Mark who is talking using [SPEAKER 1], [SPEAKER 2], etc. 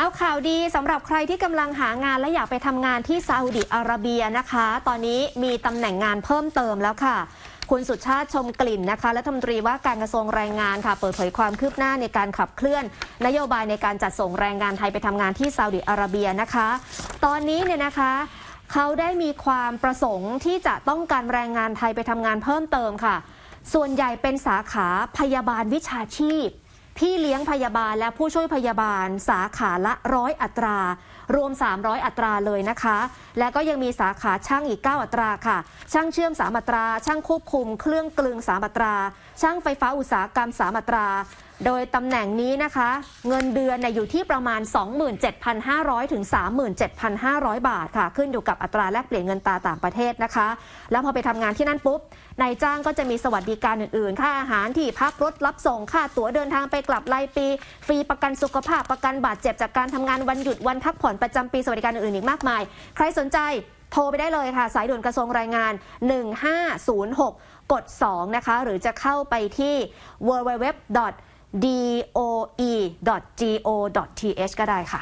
[SPEAKER 1] เอาข่าวดีสำหรับใครที่กำลังหางานและอยากไปทำงานที่ซาอุดิอาระเบียนะคะ ตอนนี้มีตำแหน่งงานเพิ่มเติมแล้วค่ะ คุณสุชาติชมกลิ่นนะคะและรัฐมนตรีว่าการกระทรวงแรงงานค่ะ เปิดเผยความคืบหน้าในการขับเคลื่อน นโยบายในการจัดส่งแรงงานไทยไปทำงานที่ซาอุดิอาระเบียนะคะ ตอนนี้เนี่ยนะคะเขาได้มีความประสงค์ที่จะต้องการแรงงานไทยไปทำงานเพิ่มเติมค่ะ ส่วนใหญ่เป็นสาขาพยาบาลวิชาชีพ พี่เลี้ยงพยาบาลและผู้ช่วยพยาบาล สาขาละร้อยอัตรา รวม 300 อัตราเลยนะคะ และก็ยังมีสาขาช่างอีก 9 อัตราค่ะ ช่างเชื่อม 3 อัตรา ช่างควบคุม เครื่องกลึง 3 อัตรา ช่างไฟฟ้าอุตสาหกรรม 3 อัตรา โดยตำแหน่งนี้นะคะ เงินเดือนเนี่ยอยู่ที่ประมาณ 27,500 ถึง 37,500 บาทค่ะ ขึ้นอยู่กับอัตราแลกเปลี่ยนเงินตราต่างประเทศนะคะ แล้วพอไปทำงานที่นั่นปุ๊บนายจ้างก็จะมีสวัสดิการอื่นๆ ค่าอาหารที่พักรถรับส่งค่าตั๋วเดินทางไปกลับรายปี ฟรีประกันสุขภาพประกันบาดเจ็บจากการทำงานวันหยุดวันพักผ่อนประจำปีสวัสดิการอื่นๆอีกมากมาย ใครสนใจโทรไปได้เลยค่ะ สายด่วนกระทรวงแรงงาน 1506 กด 2 นะคะ หรือจะเข้าไปที่ www doe.go.th ก็ได้ค่ะ